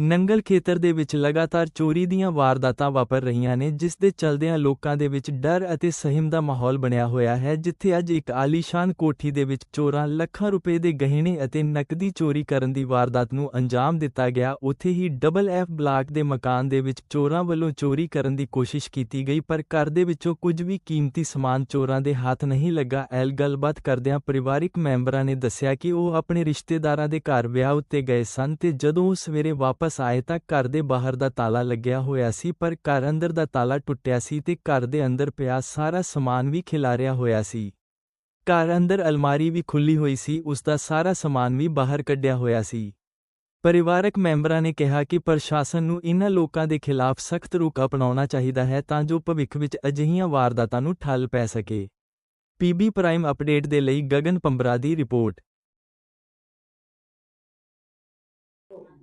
ਨੰਗਲ ਖੇਤਰ ਦੇ ਵਿੱਚ ਲਗਾਤਾਰ ਚੋਰੀ ਦੀਆਂ ਵਾਰਦਾਤਾਂ ਵਾਪਰ ਰਹੀਆਂ ਨੇ, ਜਿਸ ਦੇ ਚਲਦਿਆਂ ਲੋਕਾਂ ਦੇ ਵਿੱਚ ਡਰ ਅਤੇ ਸਹਿਮ ਦਾ ਮਾਹੌਲ ਬਣਿਆ ਹੋਇਆ ਹੈ, ਜਿੱਥੇ ਅੱਜ ਇੱਕ ਆਲੀਸ਼ਾਨ ਕੋਠੀ ਦੇ ਵਿੱਚ ਚੋਰਾਂ ਲੱਖਾਂ ਰੁਪਏ ਦੇ ਗਹਿਣੇ ਅਤੇ ਨਕਦੀ ਚੋਰੀ ਕਰਨ ਦੀ ਵਾਰਦਾਤ ਨੂੰ ਅੰਜਾਮ ਦਿੱਤਾ ਗਿਆ। ਉੱਥੇ ਹੀ ਡਬਲ ਐਫ ਬਲਾਕ ਦੇ ਮਕਾਨ ਦੇ ਵਿੱਚ ਚੋਰਾਂ ਵੱਲੋਂ ਚੋਰੀ ਕਰਨ ਦੀ ਕੋਸ਼ਿਸ਼ ਕੀਤੀ ਗਈ, ਪਰ ਘਰ ਦੇ ਵਿੱਚੋਂ ਕੁਝ ਵੀ ਕੀਮਤੀ ਸਮਾਨ ਚੋਰਾਂ ਦੇ ਹੱਥ ਨਹੀਂ ਲੱਗਾ। ਐਲ ਗੱਲਬਾਤ ਕਰਦਿਆਂ ਪਰਿਵਾਰਿਕ ਮੈਂਬਰਾਂ ਨੇ ਦੱਸਿਆ ਕਿ ਉਹ ਆਪਣੇ ਰਿਸ਼ਤੇਦਾਰਾਂ ਦੇ ਘਰ ਵਿਆਹ ਉੱਤੇ ਗਏ ਸਨ ਤੇ ਜਦੋਂ ਉਹ ਸਵੇਰੇ ਵਾਪਸ ਆਏ ਤਾਂ ਘਰ ਦੇ ਬਾਹਰ ਦਾ ਤਾਲਾ ਲੱਗਿਆ ਹੋਇਆ ਸੀ, ਪਰ ਘਰ ਅੰਦਰ ਦਾ ਤਾਲਾ ਟੁੱਟਿਆ ਸੀ ਤੇ ਘਰ ਦੇ ਅੰਦਰ ਪਿਆ ਸਾਰਾ ਸਮਾਨ ਵੀ ਖਿਲਾਰਿਆ ਹੋਇਆ ਸੀ। ਘਰ ਅੰਦਰ ਅਲਮਾਰੀ ਵੀ ਖੁੱਲੀ ਹੋਈ ਸੀ, ਉਸ ਦਾ ਸਾਰਾ ਸਮਾਨ ਵੀ ਬਾਹਰ ਕੱਢਿਆ ਹੋਇਆ ਸੀ। ਪਰਿਵਾਰਕ ਮੈਂਬਰਾਂ ਨੇ ਕਿਹਾ ਕਿ ਪ੍ਰਸ਼ਾਸਨ ਨੂੰ ਇਨ੍ਹਾਂ ਲੋਕਾਂ ਦੇ ਖਿਲਾਫ ਸਖਤ ਰੁਖ ਅਪਣਾਉਣਾ ਚਾਹੀਦਾ ਹੈ ਤਾਂ ਜੋ ਭਵਿੱਖ ਵਿੱਚ ਅਜਿਹੀਆਂ ਵਾਰਦਾਤਾਂ ਨੂੰ ਠੱਲ ਪੈ ਸਕੇ। ਪੀਬੀ ਪ੍ਰਾਈਮ ਅਪਡੇਟ ਦੇ ਲਈ ਗਗਨ ਪੰਬਰਾ ਦੀ ਰਿਪੋਰਟ।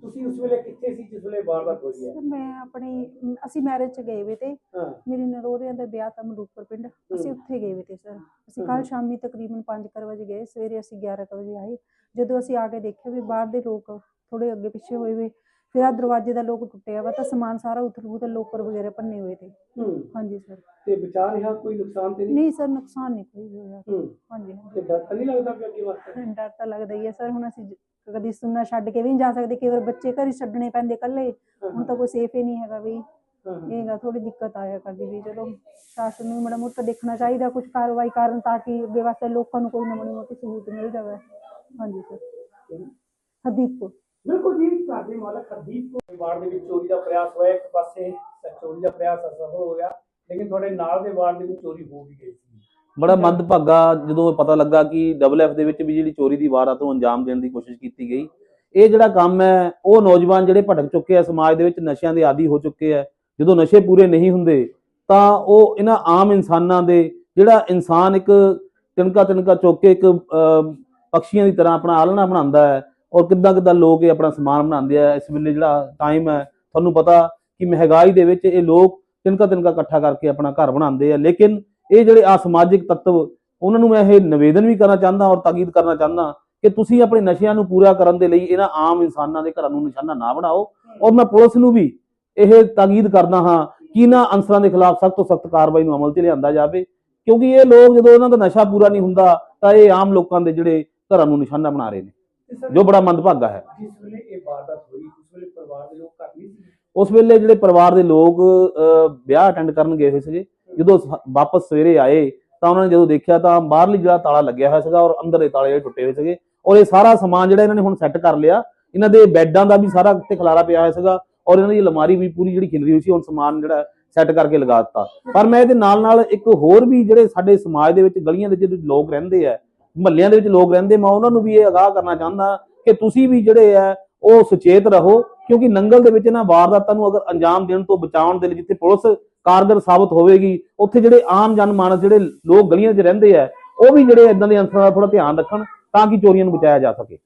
ਤੁਸੀਂ ਉਸ ਵੇਲੇ ਕਿੱਥੇ ਸੀ ਜਿਸ ਵੇਲੇ ਵਾਰਦਾਤ ਹੋਈ ਹੈ? ਸਰ ਮੈਂ ਆਪਣੀ ਅਸੀਂ ਮੈਰਿਜ 'ਚ ਗਏ ਵੇ ਤੇ। ਹਾਂ। ਮੇਰੀ ਨਰੋਰਿਆਂ ਦਾ ਵਿਆਹ ਤਾਂ ਮਲੂਕਪੁਰ ਪਿੰਡ। ਅਸੀਂ। ਉੱਥੇ ਗਏ ਵੇ ਤੇ ਸਰ। ਅਸੀਂ। ਕੱਲ ਸ਼ਾਮੀ ਤਕਰੀਬਨ 5 ਵਜੇ ਗਏ। ਸਵੇਰੇ ਅਸੀਂ 11 ਕੁ ਵਜੇ ਆਏ। ਜਦੋਂ ਅਸੀਂ ਆ ਕੇ ਦੇਖਿਆ ਵੀ ਬਾਹਰ ਦੇ ਲੋਕ ਥੋੜੇ ਅੱਗੇ ਪਿੱਛੇ ਹੋਏ ਵੇ ਫਿਰ ਆ ਦਰਵਾਜ਼ੇ ਦਾ ਲੋਕ ਟੁੱਟਿਆ ਵਾ ਤਾਂ ਸਮਾਨ ਸਾਰਾ ਉਥਲ ਪੁਥਲ ਲੋਕਰ ਵਗੈਰਾ ਭੰਨੇ ਹੋਏ ਤੇ। ਹੂੰ। ਹਾਂਜੀ ਸਰ। ਤੇ ਬਚਾ ਰਿਹਾ? ਕੋਈ ਨੁਕਸਾਨ ਤੇ ਨਹੀਂ? ਨਹੀਂ ਸਰ ਨੁਕਸਾਨ ਨਹੀਂ ਕੋਈ ਹੋਇਆ। ਹੂੰ। ਹਾਂਜੀ ਤੇ ਡਰ ਤਾਂ ਨਹੀਂ ਲੱਗਦਾ ਕਿ ਅੱਗੇ ਵਾਸਤੇ? ਡਰ ਤਾਂ ਲੱਗਦਾ ਹੀ ਹੈ ਸਰ। ਹੁਣ ਅਸੀਂ ਜ- ਕਦੀ ਸੁਣਨਾ ਛੱਡ ਕੇ ਵੀ ਨਹੀਂ ਜਾ ਸਕਦੇ ਕਈ ਵਾਰ ਬੱਚੇ ਘਰ ਹੀ ਛੱਡਣੇ ਪੈਂਦੇ ਇਕੱਲੇ। ਹੁਣ ਤਾਂ ਕੋਈ ਸੇਫ ਹੀ ਨਹੀਂ ਹੈਗਾ ਵੀ। ਹਾਂ, ਹਾਂ। ਇਹ ਗਾ ਥੋੜੀ ਦਿੱਕਤ ਆਇਆ ਕਰਦੀ ਵੀ ਚਲੋ ਸ਼ਾਸਨ ਨੂੰ ਮਾੜਾ ਮੋਟਾ ਦੇਖਣਾ ਚਾਹੀਦਾ ਕੁਝ ਕਾਰਵਾਈ ਕਰਨ ਤਾਂ ਕਿ ਅੱਗੇ ਵਾਸਤੇ ਲੋਕਾਂ ਨੂੰ ਕੋਈ ਨਾ ਮਾੜੀ ਮੋਟੀ ਸਹੂਲਤ ਮਿਲ ਜਾਵੇ। ਹਾਂਜੀ ਸਰ ਹਰਦੀਪ ਬਿਲਕੁਲ ਜੀ ਘਰ ਦੇ ਮਾਲਕ ਹਰਦੀਪ ਕੋ ਵਾਰਡ ਦੇ ਵਿੱਚ ਚੋਰੀ ਦਾ ਪ੍ਰਯਾਸ ਹੋਇਆ ਇੱਕ ਪਾਸੇ ਚੋਰੀ ਦਾ ਪ੍ਰਯਾਸ ਅਸਫਲ ਹੋ ਗਿਆ ਲੇਕਿਨ ਤੁਹਾਡੇ ਨਾਲ ਦੇ ਵਾਰਡ ਦੇ ਵਿੱਚ ਚੋਰੀ ਹੋ ਵੀ ਗਈ ਸੀ। ਬੜਾ ਮੰਦਭਾਗਾ ਜਦੋਂ ਪਤਾ ਲੱਗਾ ਕਿ ਡਬਲ ਐਫ ਦੇ ਵਿੱਚ ਵੀ ਜਿਹੜੀ ਚੋਰੀ ਦੀ ਵਾਰਦਾਤ ਨੂੰ ਅੰਜਾਮ ਦੇਣ ਦੀ ਕੋਸ਼ਿਸ਼ ਕੀਤੀ ਗਈ, ਇਹ ਜਿਹੜਾ ਕੰਮ ਹੈ, ਉਹ ਨੌਜਵਾਨ ਜਿਹੜੇ ਭਟਕ ਚੁੱਕੇ ਆ ਸਮਾਜ ਦੇ ਵਿੱਚ, ਨਸ਼ਿਆਂ ਦੇ ਆਦੀ ਹੋ ਚੁੱਕੇ ਆ, ਜਦੋਂ ਨਸ਼ੇ ਪੂਰੇ ਨਹੀਂ ਹੁੰਦੇ, ਤਾਂ ਉਹ ਇਹਨਾਂ ਆਮ ਇਨਸਾਨਾਂ ਦੇ ਜਿਹੜਾ ਇਨਸਾਨ ਇੱਕ ਤਿਣਕਾ ਤਿਣਕਾ ਚੁੱਕ ਕੇ ਇੱਕ ਪਕਸ਼ੀਆਂ ਦੀ ਤਰ੍ਹਾਂ ਆਪਣਾ ਆਲਣਾ ਬਣਾਉਂਦਾ ਹੈ ਔਰ ਕਿੱਦਾਂ ਕਿੱਦਾਂ ਲੋਕ ਇਹ ਆਪਣਾ ਸਮਾਨ ਬਣਾਉਂਦੇ ਆ, ਇਸ ਵੇਲੇ ਜਿਹੜਾ ਟਾਈਮ ਹੈ, ਤੁਹਾਨੂੰ ਪਤਾ ਕਿ ਮਹਿੰਗਾਈ ਦੇ ਵਿੱਚ ਇਹ ਲੋਕ ਤਿਣਕਾ ਤਿਣਕਾ ਇਕੱਠਾ ਕਰਕੇ ਆਪਣਾ ਘਰ ਬਣਾਉਂਦੇ ਆ, ਲੇਕਿਨ ਇਹ ਜਿਹੜੇ ਅਸਮਾਜਿਕ ਤੱਤਵ ਉਹਨਾਂ ਨੂੰ ਮੈਂ ਇਹ ਨਿਵੇਦਨ ਵੀ ਕਰਨਾ ਚਾਹੁੰਦਾ ਔਰ ਤਾਕੀਦ ਕਰਨਾ ਚਾਹੁੰਦਾ ਕਿ ਤੁਸੀਂ ਆਪਣੇ ਨਸ਼ਿਆਂ ਨੂੰ ਪੂਰਾ ਕਰਨ ਦੇ ਲਈ ਇਹਨਾਂ ਆਮ ਇਨਸਾਨਾਂ ਦੇ ਘਰਾਂ ਨੂੰ ਨਿਸ਼ਾਨਾ ਨਾ ਬਣਾਓ ਔਰ ਮੈਂ ਪੁਲਿਸ ਨੂੰ ਵੀ ਇਹ ਤਾਕੀਦ ਕਰਦਾ ਹਾਂ ਕਿ ਇਹਨਾਂ ਅਨਸਰਾਂ ਦੇ ਖਿਲਾਫ ਸਖਤ ਤੋਂ ਸਖਤ ਕਾਰਵਾਈ ਨੂੰ ਅਮਲ 'ਚ ਲਿਆਂਦਾ ਜਾਵੇ ਕਿਉਂਕਿ ਇਹ ਲੋਕ ਜਦੋਂ ਇਹਨਾਂ ਦਾ ਨਸ਼ਾ ਪੂਰਾ ਨਹੀਂ ਹੁੰਦਾ ਤਾਂ ਇਹ ਆਮ ਲੋਕਾਂ ਦੇ ਜਿਹੜੇ ਘਰਾਂ ਨੂੰ ਨਿਸ਼ਾਨਾ ਬਣਾ ਰਹੇ ਨੇ ਜੋ ਬੜਾ ਮੰਦਭਾਗਾ ਹੈ। ਜਿਸ ਵੇਲੇ ਇਹ ਵਾਰਦਾਤ ਹੋਈ ਉਸ ਵੇਲੇ ਪਰਿਵਾਰ ਦੇ ਲੋਕ ਘਰ ਨਹੀਂ ਸੀ? ਉਸ ਵੇਲੇ ਜਿਹੜੇ ਪਰਿਵਾਰ ਦੇ ਲੋਕ ਵਿਆਹ ਅਟੈਂਡ ਕਰਨ ਗਏ ਹੋਏ ਸੀਗੇ ਜਦੋਂ ਵਾਪਸ ਸਵੇਰੇ ਆਏ ਤਾਂ ਉਹਨਾਂ ਨੇ ਜਦੋਂ ਦੇਖਿਆ ਤਾਂ ਬਾਹਰਲੀ ਜਿਹੜਾ ਤਾਲਾ ਲੱਗਿਆ ਹੋਇਆ ਸੀਗਾ ਔਰ ਅੰਦਰ ਦੇ ਤਾਲੇ ਜਿਹੜੇ ਟੁੱਟੇ ਹੋਏ ਸੀਗੇ ਔਰ ਇਹ ਸਾਰਾ ਸਮਾਨ ਜਿਹੜਾ ਇਹਨਾਂ ਨੇ ਹੁਣ ਸੈੱਟ ਕਰ ਲਿਆ, ਇਹਨਾਂ ਦੇ ਬੈੱਡਾਂ ਦਾ ਵੀ ਸਾਰਾ ਕਿਤੇ ਖਲਾਰਾ ਪਿਆ ਹੋਇਆ ਸੀਗਾ ਔਰ ਇਹਨਾਂ ਦੀ ਅਲਮਾਰੀ ਵੀ ਪੂਰੀ ਜਿਹੜੀ ਖਿਲਰੀ ਹੋਈ ਸੀ, ਹੁਣ ਸਮਾਨ ਜਿਹੜਾ ਸੈੱਟ ਕਰਕੇ ਲਗਾ ਦਿੱਤਾ। ਪਰ ਮੈਂ ਇਹਦੇ ਨਾਲ ਨਾਲ ਇੱਕ ਹੋਰ ਵੀ ਜਿਹੜੇ ਸਾਡੇ ਸਮਾਜ ਦੇ ਵਿੱਚ ਗਲੀਆਂ ਦੇ ਜਿਹੜੇ ਲੋਕ ਰਹਿੰਦੇ ਆ, ਮਹੱਲਿਆਂ ਦੇ ਵਿੱਚ ਲੋਕ ਰਹਿੰਦੇ, ਮੈਂ ਉਹਨਾਂ ਨੂੰ ਵੀ ਇਹ ਅਗਾਹ ਕਰਨਾ ਚਾਹੁੰਦਾ ਕਿ ਤੁਸੀਂ ਵੀ ਜਿਹੜੇ ਆ ਉਹ ਸੁਚੇਤ ਰਹੋ ਕਿਉਂਕਿ ਨੰਗਲ ਦੇ ਵਿੱਚ ਇਹਨਾਂ ਵਾਰਦਾਤਾਂ ਨੂੰ ਅਗਰ ਅੰਜਾਮ ਦੇਣ ਤੋਂ ਬਚਾਉਣ ਦੇ ਲਈ ਜਿੱਥੇ ਪੁਲਿਸ ਕਾਰਗਰ ਸਾਬਤ ਹੋਵੇਗੀ। ਉੱਥੇ ਜਿਹੜੇ ਆਮ ਜਨ ਮਾਨਸ ਜਿਹੜੇ ਲੋਕ ਗਲੀਆਂ 'ਚ ਰਹਿੰਦੇ ਆ, ਉਹ ਵੀ ਜਿਹੜੇ ਇਦਾਂ ਦੇ ਅੰਸਰਾਂ ਦਾ ਥੋੜਾ ਧਿਆਨ ਰੱਖਣ ਤਾਂ ਕਿ ਚੋਰੀਆਂ ਨੂੰ ਬਚਾਇਆ ਜਾ ਸਕੇ।